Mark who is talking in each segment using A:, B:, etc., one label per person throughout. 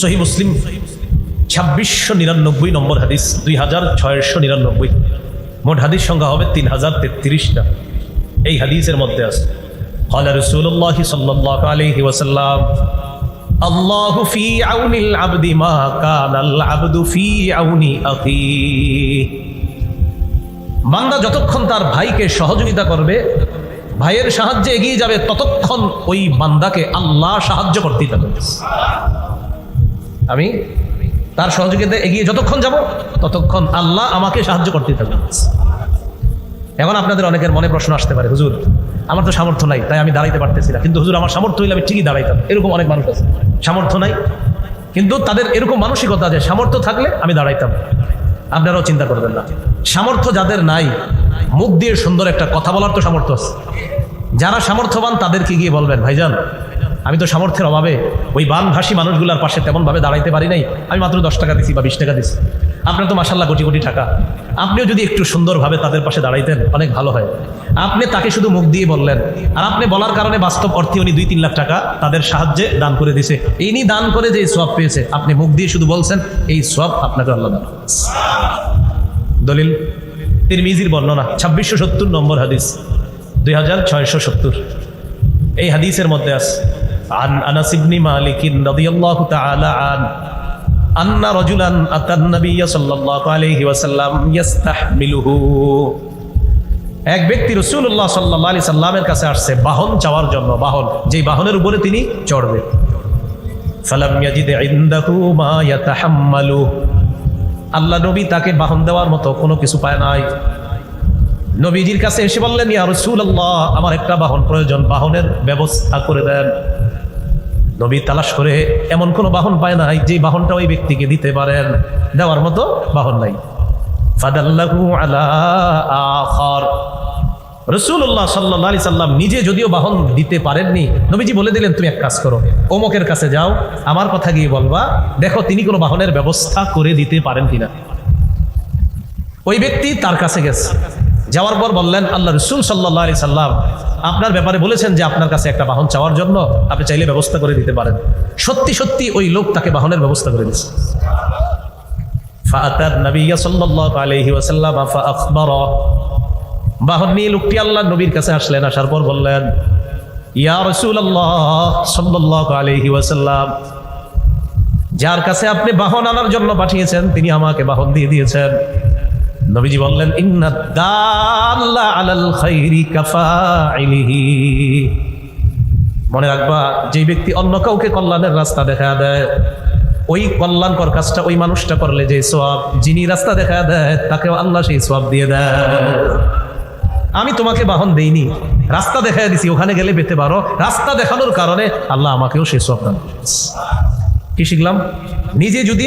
A: সহি মুসলিম, ছাব্বিশশো নিরানব্বই নম্বর হাদিস, দুই হাজার ছয়শো নিরানব্বই। মোট হাদিস সংখ্যা হবে তিন হাজার তেত্রিশটা। এই হাদিসের মধ্যে আছে হলা রসুল্লাহ সাল্লাহ আলহি আল্লাহ ফি আউনিল আবদি মা কান আবদু ফি আউনি বান্দা যতক্ষণ তার ভাইকে সহযোগিতা করবে, ভাইয়ের সাহায্যে এগিয়ে যাবে, ততক্ষণ ওই বান্দাকে আল্লাহ সাহায্য করতে থাকবে আমি তার সহযোগিতায় এগিয়ে যতক্ষণ যাব, ততক্ষণ আল্লাহ আমাকে সাহায্য করতেই থাকবে। এখন আপনাদের অনেকের মনে প্রশ্ন আসতে পারে, হুজুর, আমার তো সামর্থ্য নাই, তাই আমি দাঁড়াইতে পারতেছি না। কিন্তু হুজুর, আমার সামর্থ্য হইলে আমি ঠিকই দাঁড়াইতাম। এরকম অনেক মানুষ আছে। সামর্থ্য নাই। কিন্তু তাদের এরকম মানসিকতা যে সামর্থ্য থাকলে আমি দাঁড়াইতাম। আপনারাও চিন্তা করবেন না। সামর্থ্য যাদের নাই, মুখ দিয়ে সুন্দর একটা কথা বলার তো সামর্থ্য আছে। যারা সামর্থ্যবান, তাদেরকে গিয়ে বলবেন, ভাইজান আমি তো সামর্থ্যের অভাবে ওই বানভাসী মানুষগুলোর পাশে তেমনভাবে দাঁড়াইতে পারি নাই। আমি মাত্র দশ টাকা দিছি বা বিশ টাকা দিছি। আপনার তো মাসাল্লাহ কোটি কোটি টাকা। আপনিও যদি একটু সুন্দরভাবে তাদের পাশে দাঁড়াইতেন, অনেক ভালো হয়। আপনি তাকে শুধু মুখ দিয়ে বললেন। আর আপনি বলার কারণে বাস্তব অর্থে উনি দুই তিন লাখ টাকা তাদের সাহায্যে দান করে দিছে ইনি দান করে যে সব পেয়েছে, আপনি মুখ দিয়ে শুধু বলছেন, এই সব আপনাকে আল্লাহ দান দলিল, তিরমিজির বর্ণনা, ছাব্বিশশো সত্তর নম্বর হাদিস, দুই হাজার ছয়শো সত্তর। এই হাদিসের মধ্যে আছে عن انس بن مالك رضي الله تعالى عنه ان رجلا اتى النبي صلى الله عليه وسلم يستحمله এক ব্যক্তি রসুল্লাহ সাল্লাহ আলি সাল্লামের কাছে আসছে বাহন চাওয়ার জন্য বাহন যেই বাহনের উপরে তিনি চড়বে ফালাম ইয়াজিদ ইনদাহু মা ইয়াতাহাম্মালু আল্লাহ নবী তাকে বাহন দেওয়ার মতো কোনো কিছু পায় নাই নবীজির কাছে এসে বললেন ইয়া রাসূলুল্লাহ আমার একটা বাহন প্রয়োজন বাহনের ব্যবস্থা করে দেন নবী তালাশ করে এমন কোনো বাহন পায় নাই যে বাহনটা ওই ব্যক্তিকে দিতে পারেন। দেওয়ার মতো বাহন নাই। ফাদাল্লাহু আলা আখার। রসুল্লাহ সাল্লাহ আলি সাল্লাম নিজে যদিও বাহন দিতে পারেননি, নবীজি বলে দিলেন, তুমি এক কাজ করো, অমুকের কাছে যাও, আমার কথা গিয়ে বলবা, দেখো তিনি কোনো বাহনের ব্যবস্থা করে দিতে পারেন কিনা। ওই ব্যক্তি তার কাছে গেছে। যাওয়ার পর বললেন, আল্লাহ রসুল সাল্লাহ আলি সাল্লাম আপনার ব্যাপারে বলেছেন যে আপনার কাছে একটা বাহন চাওয়ার জন্য আপনি চাইলে ব্যবস্থা করে দিতে পারেন। সত্যি সত্যি ওই লোক তাকে বাহনের ব্যবস্থা করে ফাআখবারা। বাহন নিয়ে লোকটি আল্লাহ নবীর কাছে আসলেন, আসার পর বললেন, ইয়া রাসূলুল্লাহ সাল্লাল্লাহু আলাইহি ওয়াসাল্লাম, যার কাছে আপনি বাহন আনার জন্য পাঠিয়েছেন, তিনি আমাকে বাহন দিয়ে দিয়েছেন। নবীজি বললেন মনে রাখবা, যে ব্যক্তি অন্য কাউকে কল্যাণের রাস্তা দেখা দেয়, ওই কল্যাণকর কাজটা ওই মানুষটা করলে যে সব যিনি রাস্তা দেখা দেয়, তাকেও আল্লাহ সেই সব দিয়ে দেয়। আমি তোমাকে বাহন দেইনি, রাস্তা দেখা দিছি, ওখানে গেলে পেতে পারো। রাস্তা দেখানোর কারণে আল্লাহ আমাকেও সেই সব দান করেছে। কি শিখলাম নিজে যদি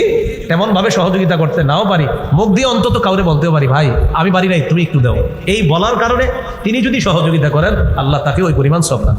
A: তেমন ভাবে সহযোগিতা করতে নাও পারি, মুখ দিয়ে অন্তত কাউরে বলতেও পারি, ভাই, আমি পারি নাই, তুমি একটু দাও এই বলার কারণে তিনি যদি সহযোগিতা করেন, আল্লাহ তাকে ওই পরিমাণ সব করেন।